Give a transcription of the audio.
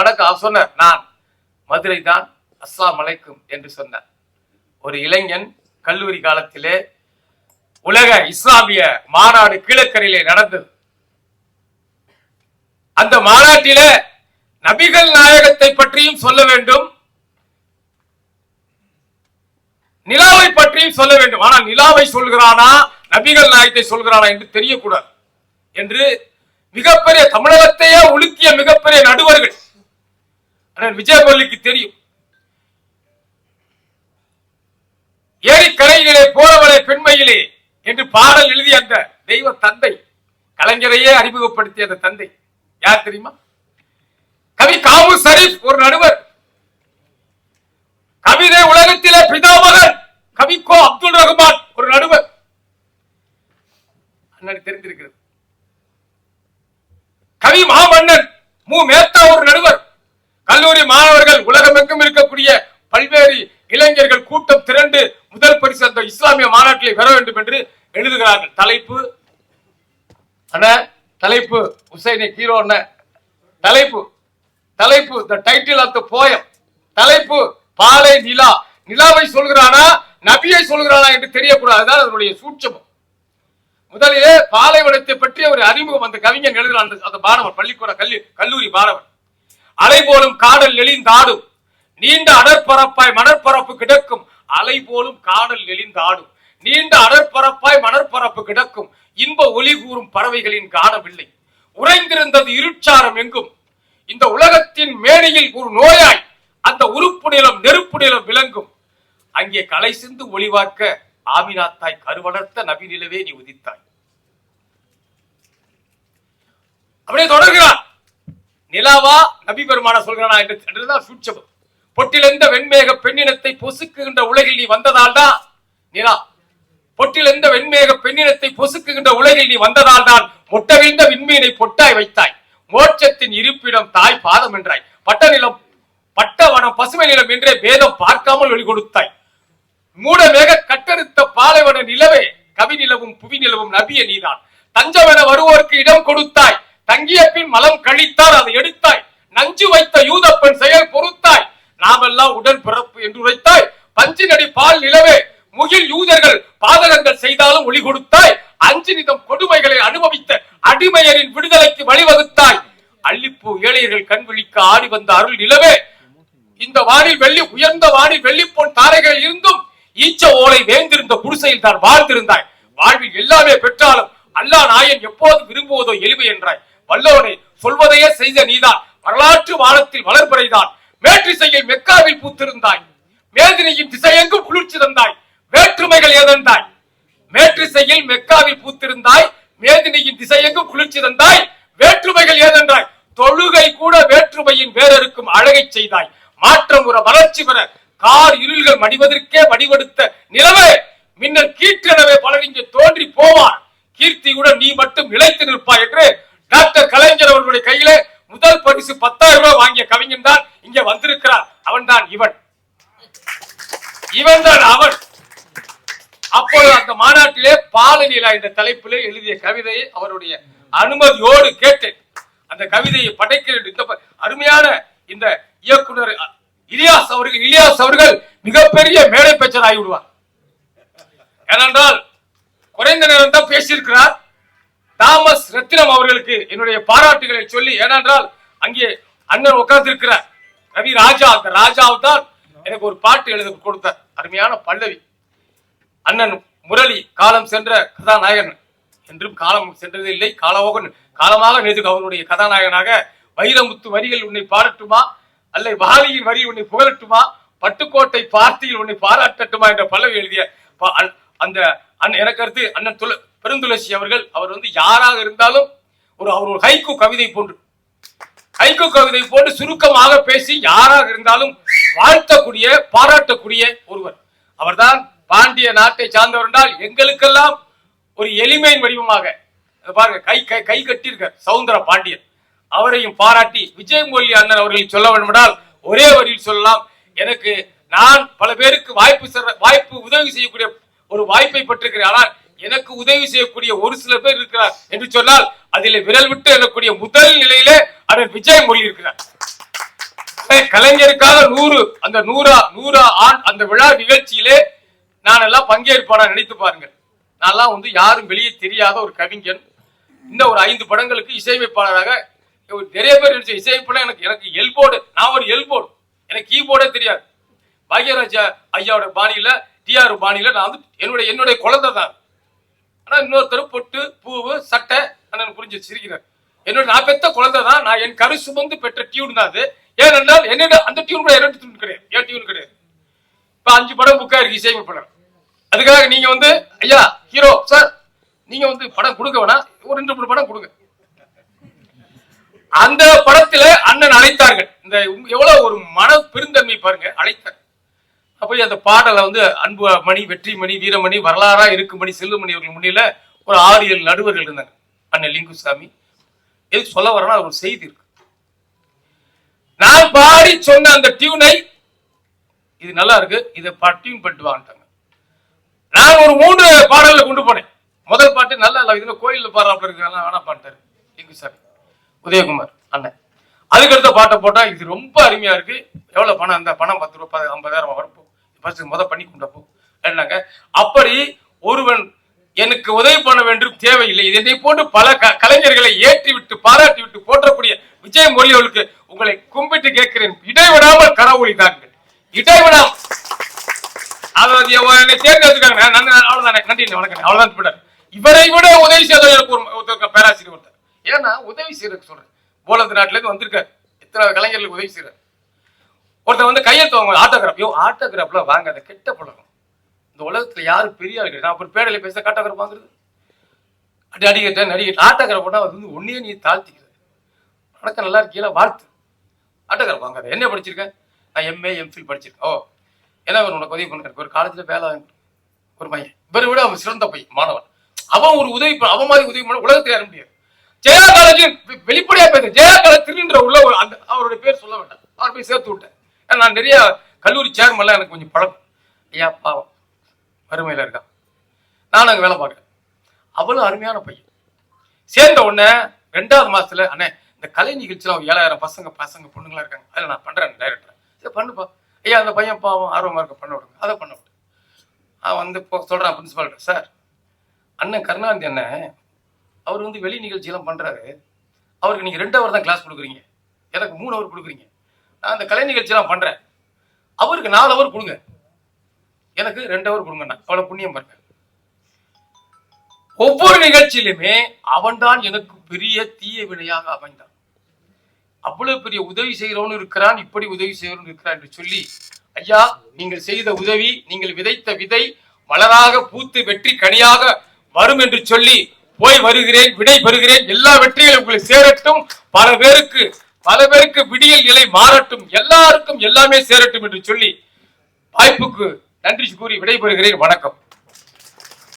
வணக்கம். அவர் சொன்னார் நான் மதுரை தான் அஸ்லாம் அலைக்கும் என்று சொன்னார். ஒரு இளைஞன் கல்லூரி காலத்திலே உலக இஸ்லாமிய மாநாடு கீழக்கரையிலே நடந்தது. அந்த மாநாட்டில நபிகள் நாயகத்தை பற்றியும் சொல்ல வேண்டும். நிலாவை பற்றியும் சொல்ல வேண்டும். ஆனால் நிலாவை சொல்கிறானா நபிகள் நாயகத்தை சொல்கிறானா என்று தெரியக்கூடாது என்று மிகப்பெரிய தமிழகத்தையே உலுக்கிய மிகப்பெரிய நடுவர்கள் ஆனால் விஜயபல்லிக்கு தெரியும். ஏரிக்கரையிலே போறவளே பெண்மையிலே என்று பாடல் எழுதிய அந்த தெய்வ தந்தை கலைஞரையே அறிமுகப்படுத்திய அந்த தந்தை. யார் தெரியுமா? கவி காபு சரீப் ஒரு நடுவர். கவிதை உலகத்திலே பிதாமகன் கவிக்கோ அப்துல் ரஹ்மான் ஒரு நடுவர். தெரிந்திருக்கிறது. கவி மாமன்னன் மு மேத்தா ஒரு நடுவர் கல்லூரி மாணவர்கள் உலகமெங்கும் இருக்கக்கூடிய பல்வேறு இளைஞர்கள் கூட்டம் திரண்டு முதல் பரிசு அந்த இஸ்லாமிய மாநாட்டிலே பெற வேண்டும் என்று எழுதுகிறார்கள். தலைப்பு. அண்ணா தலைப்பு. உசைனை ஹீரோ தலைப்பு. தலைப்பு. The title of the poem தலைப்பு. பாலை நிலா. நிலாவை சொல்கிறானா? நபியை சொல்கிறானா என்று தெரியக்கூடாது. அதனுடைய சூட்சமம். முதலிலே பாலைவனத்தை பற்றிய ஒரு அறிமுகம் அந்த கவிஞன் எழுதுகிறான். அந்த- மாணவன் பள்ளிக்கூட கல்லூரி மாணவன் அலை போலும் காடல் நெளிந்தாடும். நீண்ட அடற்பரப்பாய் மணற்பரப்பு கிடக்கும். அலை போலும் காடல் நெளிந்தாடும். நீண்ட அடற்பரப்பாய் மணற்பரப்பு கிடக்கும். இன்ப ஒளி கூறும் பறவைகளின் காணவில்லை. உறைந்திருந்தது இருட்சாரம் எங்கும். இந்த உலகத்தின் மேடையில் ஒரு நோயாய் அந்த உறுப்பு நிலம் நெருப்பு நிலம் விளங்கும். அங்கே களை சிந்து ஒளிவாக்க ஆமினாத்தாய் கருவளர்த்த நபி நிலவே நீ உதித்தாய். அப்படியே தொடர்கிறான் நிலாவா நபி பெருமான சொல்கிறானா என்று என்றுதான் சூட்சமம். பொட்டிலெந்த வெண்மேக பெண்ணினத்தை பொசுக்குகின்ற உலகில் நீ வந்ததால் தான் நிலா. பொட்டிலெந்த வெண்மேக பெண்ணினத்தை பொசுக்குகின்ற உலகில் நீ வந்ததால் தான் முட்டவிழ்ந்த விண்மீனை பொட்டாய் வைத்தாய். மோட்சத்தின் இருப்பிடம் தாய் பாதம் என்றாய். பட்ட நிலம் பட்டவனம் பசுமை நிலம் என்றே பேதம் பார்க்காமல் ஒளி கொடுத்தாய். மூட மேக கட்டறுத்த பாலைவன நிலவே கவி நிலவும் புவி நிலவும் நபிய நீதான். தஞ்சமென வருவோருக்கு இடம் கொடுத்தாய். தங்கிய பின் மலம் கழித்தார் அதை எடுத்தாய். நஞ்சு வைத்த யூதப்பன் செயல் பொறுத்தாய். நாமெல்லாம் உடன் பிறப்பு என்று உரைத்தாய். பஞ்சு பால் நிலவே முகில் யூதர்கள் பாதகங்கள் செய்தாலும் ஒளி கொடுத்தாய். அஞ்சு நிதம் கொடுமைகளை அனுபவித்த அடிமையரின் விடுதலைக்கு வழிவகுத்தாய். அள்ளிப்பூ ஏழையர்கள் கண் விழிக்க ஆடி வந்த அருள் நிலவே. இந்த வானில் வெள்ளி உயர்ந்த வானில் வெள்ளிப்பொன் தாரைகள் இருந்தும் ஈச்ச ஓலை வேந்திருந்த குடிசையில் தான் வாழ்ந்திருந்தாய். வாழ்வில் எல்லாமே பெற்றாலும் அல்லாஹ் நாயன் எப்போது விரும்புவதோ எளிமை என்றாய். வல்லவனே சொல்வதையே செய்த நீதான். வரலாற்று வானத்தில் வளர்பறைதான் மேற்றிசையில் மெக்காவில் பூத்திருந்தாய். மேதினியின் திசையெங்கும் குளிர்ச்சி தந்தாய். வேற்றுமைகள் ஏதந்தாய். மேற்றிசையில் மெக்காவில் பூத்திருந்தாய். மேதினியின் திசையெங்கும் குளிர்ச்சி தந்தாய். வேற்றுமைகள் ஏதென்றாய் தொழுகை கூட வேற்றுமையின் வேறறுக்கும் அழகை செய்தாய். மாற்றம் ஒரு வளர்ச்சி பெற கார் இருள்கள் மடிவதற்கே வடிவெடுத்த நிலவே மின்னல் கீற்றெனவே பலர் இங்கே தோன்றி போவார். கீர்த்தியுடன் நீ மட்டும் நிலைத்து நிற்பாய் என்று டாக்டர் கலைஞர் அவர்களுடைய கையில முதல் பரிசு பத்தாயிரம் ரூபாய் வாங்கிய கவிஞன் தான் தான் இவன். இவன் தான் அவன். அப்பொழுது அந்த மாநாட்டிலே பாலநிலா என்ற தலைப்பிலே எழுதிய கவிதையை அவருடைய அனுமதியோடு கேட்டேன். அந்த கவிதையை படைக்கிறேன் இந்த அருமையான இந்த இயக்குனர் இலியாஸ் அவர்கள் இலியாஸ் அவர்கள் மிகப்பெரிய மேடை பேச்சர் ஆகிவிடுவார் ஏனென்றால் குறைந்த நேரம் தான் பேசியிருக்கிறார். தாமஸ் ரத்தினம் அவர்களுக்கு என்னுடைய பாராட்டுகளை சொல்லி ஏனென்றால் அங்கே அண்ணன் உட்கார்ந்திருக்கிறார். கவி ராஜா அந்த ராஜாவு தான் எனக்கு ஒரு பாட்டு எழுத கொடுத்த அருமையான பல்லவி. அண்ணன் முரளி காலம் சென்ற கதாநாயகன் என்றும் காலம் சென்றதே இல்லை காலமோகன். காலமாக நேற்று அவருடைய கதாநாயகனாக வைரமுத்து வரிகள் உன்னை பாடட்டுமா? அல்ல வாலியின் வரி உன்னை புகழட்டுமா? பட்டுக்கோட்டை பார்த்தியில் உன்னை பாராட்டட்டுமா? என்ற பல்லவி எழுதிய ப- அ- அந்த அண்ணன் எனக்கு அடுத்து அண்ணன் துள பெருந்துளசி அவர்கள் அவர் வந்து யாராக இருந்தாலும் ஒரு அவர் ஒரு ஹைக்கு கவிதை போன்று ஹைக்கு கவிதை போட்டு சுருக்கமாக பேசி யாராக இருந்தாலும் வாழ்த்தக்கூடிய பாராட்டக்கூடிய ஒருவர். அவர்தான் பாண்டிய நாட்டை சார்ந்தவர் என்றால் எங்களுக்கெல்லாம் ஒரு எளிமையின் வடிவமாக. பாருங்க கை கை கை கட்டியிருக்கார் சவுந்தர பாண்டியன். அவரையும் பாராட்டி விஜயமொழி அண்ணன் அவர்களை சொல்ல வேண்டுமென்றால் ஒரே வரியில் சொல்லலாம். எனக்கு நான் பல பேருக்கு வாய்ப்பு வாய்ப்பு உதவி செய்யக்கூடிய ஒரு வாய்ப்பை பெற்றிருக்கிறேன். ஆனால் எனக்கு உதவி செய்யக்கூடிய ஒரு சில பேர் இருக்கிறார் என்று சொன்னால் அதில் விரல் விட்டு எண்ணக்கூடிய முதல் நிலையிலே அவர் விஜய் மொழி இருக்கிறார். கலைஞருக்காக நூறு அந்த நூறா நூறா ஆண் அந்த விழா நிகழ்ச்சியிலே நான் எல்லாம் பங்கேற்பான நினைத்து பாருங்க நான்லாம் வந்து யாரும் வெளியே தெரியாத ஒரு கவிஞன். இந்த ஒரு ஐந்து படங்களுக்கு இசையமைப்பாளராக ஒரு நிறைய பேர் நினைச்ச இசையமைப்பாளர் எனக்கு எனக்கு எல்போர்டு நான் ஒரு எல்போர்டு. எனக்கு கீபோர்டே தெரியாது. பாக்யராஜா ஐயாவோட பாணியில டிஆர் பாணியில நான் வந்து என்னுடைய என்னுடைய குழந்தை தான் ஆனா இன்னொருத்தர் பொட்டு பூவு சட்டை அண்ணன் புரிஞ்சு சிரிக்கிறார் என்னோட நான் பெத்த குழந்தை தான் நான் என் கரு சுமந்து பெற்ற டியூன் தான் அது. ஏனென்றால் என்னோட அந்த டியூன் கூட என்னோட டியூன் கிடையாது. என் டியூன் கிடையாது. இப்ப அஞ்சு படம் புக்கா இருக்கு இசையமைப்பாளர் அதுக்காக நீங்க வந்து ஐயா ஹீரோ சார் நீங்க வந்து படம் கொடுக்க வேணாம். ஒரு ரெண்டு மூணு படம் கொடுங்க. அந்த படத்துல அண்ணன் அழைத்தார்கள். இந்த எவ்வளவு ஒரு மன பெருந்தன்மை பாருங்க அழைத்தார். அப்படி அந்த பாடலை வந்து அன்பு மணி வெற்றிமணி வீரமணி வரலாறா இருக்குமணி செல்லுமணி அவர்கள் முன்னில ஒரு ஆறு ஏழு நடுவர்கள் இருந்தாங்க. அண்ணன் லிங்குசாமி. எதுக்கு சொல்ல வரேன்னா ஒரு செய்தி இருக்கு. நான் பாடி சொன்ன அந்த டியூனை இது நல்லா இருக்கு. இதை டியூன் பண்ணிட்டு வாங்கிட்டாங்க நான் ஒரு மூன்று பாடல்களை கொண்டு போனேன். முதல் பாட்டு நல்லா இல்லை இதுல கோயில்ல பாடுறாப்புல இருக்கு அதெல்லாம் வேணா பாட்டாரு லிங்குசாமி. உதயகுமார் அண்ணன். அதுக்கு அடுத்த பாட்டை போட்டா இது ரொம்ப அருமையா இருக்கு. எவ்வளவு பணம் அந்த பணம் பத்து ரூபாய் ஐம்பதாயிரம் ஃபர்ஸ்ட் முத பண்ணி கொண்டப்போ என்னங்க? அப்படி ஒருவன் எனக்கு உதவி பண்ண வேண்டும் தேவையில்லை. இதனை போன்று பல க- கலைஞர்களை ஏற்றி விட்டு பாராட்டி விட்டு போற்றக்கூடிய விஜய் மொழி அவர்களுக்கு உங்களை கும்பிட்டு கேட்கிறேன். இடைவிடாமல் கடவுளி தாங்கள் இடைவிடாமல் அதாவது என்னை தேர்ந்தெடுத்துக்காங்க நான் நன்றி அவ்வளவுதானே நன்றி வணக்கம். அவ்வளவுதான் போட்டார் இவரை விட உதவி செய்த எனக்கு ஒரு பேராசிரியர் ஒருத்தர். ஏன்னா உதவி செய்யறதுக்கு சொல்றேன். போலந்து நாட்டுல இருந்து வந்திருக்காரு. இத்தனை கலைஞர்களுக்கு உதவி செய்யறாரு. ஒருத்தர் வந்து கையெழுத்து வாங்க ஆட்டோகிராஃப் யோ ஆட்டோகிராஃப்ல வாங்காத கெட்ட பழக்கம் இந்த உலகத்தில் யார் பெரிய ஆள் நான் அப்புறம் பேடையில பேச ஆட்டோகிராஃப் வாங்குறது. அடி அடிக்கிட்ட நடிக்கிட்ட. ஆட்டோகிராஃப் அது வந்து ஒன்றையே நீ தாழ்த்திக்கிறது வணக்கம் நல்லா இருக்கீங்களா வாழ்த்து. ஆட்டோகிராஃப் வாங்காத. என்ன படிச்சிருக்கேன் நான் எம்ஏ எம்ஃபில் படிச்சிருக்கேன். ஓ என்ன வேணும் உனக்கு உதவி பண்ணுறேன் ஒரு காலேஜில் வேலை வாங்கி ஒரு பையன் இவரை விட அவன் சிறந்த பையன் மாணவன். அவன் ஒரு உதவி அவன் மாதிரி உதவி பண்ண உலகத்தில் யார முடியாது ஜெயா காலேஜ் வெ- வெளிப்படையா பேச ஜெயா காலேஜ் திருன்ற உள்ள அந்த அவருடைய பேர் சொல்ல வேண்டாம். அவர் போய் சேர்த்து விட்டேன். நான் நிறைய கல்லூரி சேர்மெல்லாம் எனக்கு கொஞ்சம் பழக்கம். ஐயா பாவம். வறுமையில் இருக்கான். நான் அங்கே வேலை பார்க்குறேன். அவ்வளோ அருமையான பையன். சேர்ந்த உடனே ரெண்டாவது மாதத்தில் அண்ணே இந்த கலை நிகழ்ச்சியில் அவங்க ஏழாயிரம் பசங்க பசங்க பொண்ணுங்களா இருக்காங்க. அதில் நான் பண்ணுறேன் டைரக்டர் சரி பண்ணுப்பா. ஐயா அந்த பையன் பாவம் ஆர்வமாக இருக்க பண்ண விடுங்க. அதை பண்ண விடு. அவன் வந்து இப்போ சொல்கிறான் பிரின்சிபால்கிட்ட சார் அண்ணன் கருணாநிதி அண்ணன் அவர் வந்து வெளி நிகழ்ச்சியெல்லாம் பண்ணுறாரு அவருக்கு நீங்கள் ரெண்டு ஹவர் தான் கிளாஸ் கொடுக்குறீங்க. எனக்கு மூணு ஹவர் கொடுக்குறீங்க. நான் அந்த கலை நிகழ்ச்சியெல்லாம் பண்றேன். அவருக்கு நாலு அவர் கொடுங்க. எனக்கு ரெண்டு ஹவர் கொடுங்கண்ணா அவ்வளோ புண்ணியம் பாருங்க. ஒவ்வொரு நிகழ்ச்சியிலுமே அவன்தான் எனக்கு பெரிய தீய வினையாக அமைந்தான். அவ்வளவு பெரிய உதவி செய்கிறவனு இருக்கிறான் இப்படி உதவி செய்கிறவன் இருக்கிறான் என்று சொல்லி ஐயா நீங்கள் செய்த உதவி நீங்கள் விதைத்த விதை மலராக பூத்து வெற்றி கனியாக வரும் என்று சொல்லி போய் வருகிறேன் விடை பெறுகிறேன். எல்லா வெற்றிகளும் உங்களுக்கு சேரட்டும். பல பேருக்கு பல பேருக்கு விடியல் நிலை மாறட்டும் எல்லாருக்கும் எல்லாமே சேரட்டும் என்று சொல்லி வாய்ப்புக்கு நன்றி கூறி விடைபெறுகிறேன். வணக்கம்.